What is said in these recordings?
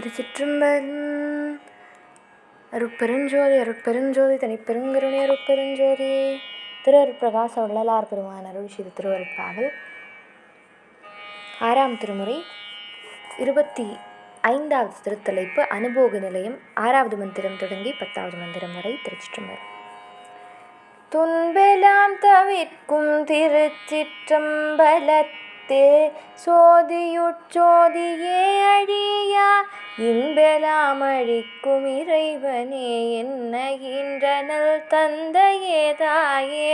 திருச்சிற்றம்பன் அருட்பெருஞ்சோதி அருட்பெருஞ்சோதி தனிப்பெருங்கருணை அருட்பெருஞ்சோதி. திரு அருட்பிரகாச வள்ளலார் பெருமான் அருள் ஸ்ரீ திருவருட்பாவில் ஆறாம் திருமுறை இருபத்தி ஐந்தாவது திருத்தலைப்பு அனுபோக நிலையம் ஆறாவது மந்திரம் தொடங்கி பத்தாவது மந்திரம் வரை திருச்சிற்றம்பலம். துன்பெலாம் தவிர்க்கும் திருச்சிற்றம்பலத்தே சோதியுட்சோதியே அழியா இன்பெலாமழிக்கும் இறைவனே இறைவனே என்னகின்றனல் தந்தையே தாயே.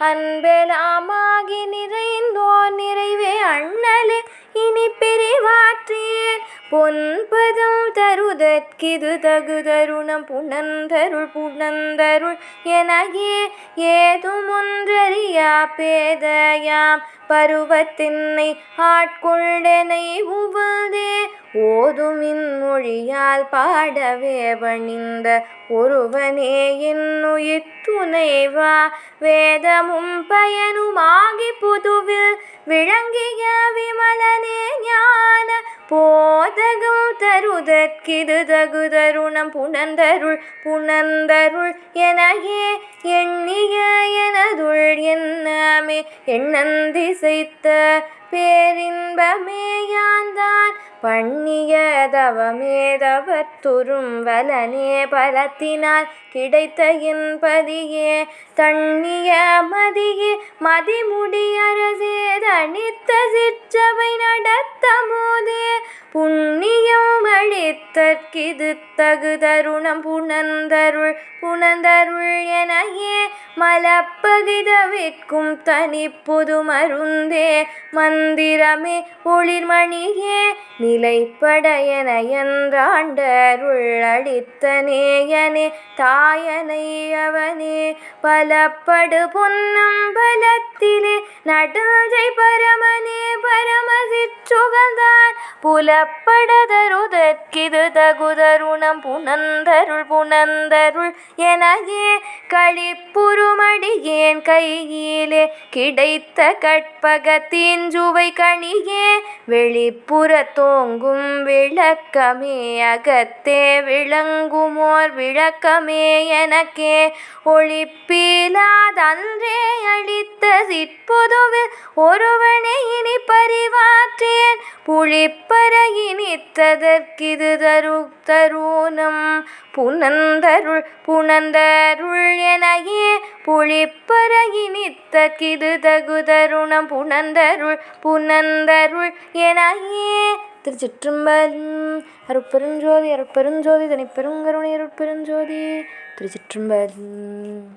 அன்பெலாமாகி நிறைந்தோ நிறைவே அண்ணலே இனி பிரிவாற்றேன் பொன்பதம் தருதற்கிது தகுதருணம் புணந்தருள் புணந்தருள் எனகே ஏதும் ஒன்றறியா பேதையாம் பருவத்தின்னை ஆட்கொண்டனை உவதே ஓதுமின் மொழியால் பாடவே பணிந்த ஒருவனே என்னுயிர் துணைவா. வேதமும் பயனுமாகி புதுவில் விளங்கிய விமலனே ஞான போதகம் தருதற்கிது தகு தருணம் புனந்தருள் புனந்தருள் எனகே எண்ணிய எனதுள் என்னமே. எண்ணந்திசைத்த பேரின்பமேயான் பண்ணியதவமேதவத்துறும் வலனே பலத்தினால் கிடைத்த இன்பதியே தண்ணிய மதியே மதிமுடியரசே தனித்த சிற்றவை நடத்த மோதே புண்ணியம் அளித்தற்கிது தகுதருணம் புனந்தருள் புனந்தருள் எனையே மலப்பகிதவிற்கும் தனி பொது மருந்தே. மந்திரமே ஒளிர்மணியே நிலைப்பட என என்றாண்டருள் அளித்தனேயனே தாயனை அவனே பலப்படு பொன்னம் பலத்திலே நடுஜை பரமனே பரமசிற்றுகந்தான் புலப்படதருதற்கிது தகுதருணம் புனந்தருள் புனந்தருள் எனகே களிப்புறுமடியேன் கையிலே. கிடைத்த கற்பகத்தின் சுவை கணியே வெளிப்புற தோங்கும் விளக்கமே அகத்தே விளங்கும் ஓர் விளக்கமே எனக்கே. ஒளிப்பிலாதன்றே அளித்த சிற்புதுவில் ஒருவனை இனி பரிவாற்றேன். புளிப்பற இனித்ததற்கிது தரு தருணம். புனந்தருள் புனந்தருள் எனையே. புளிப்பற இனித்தற்கிது தகுதருணம் புனந்தருள் புனந்தருள் எனையே. திருச்சிற்றம்பலம் அருட்பெருஞ்சோதி அருட்பெருஞ்சோதி தனிப்பெருங்கருணை அருட்பெருஞ்சோதி திருச்சிற்றம்பலம்.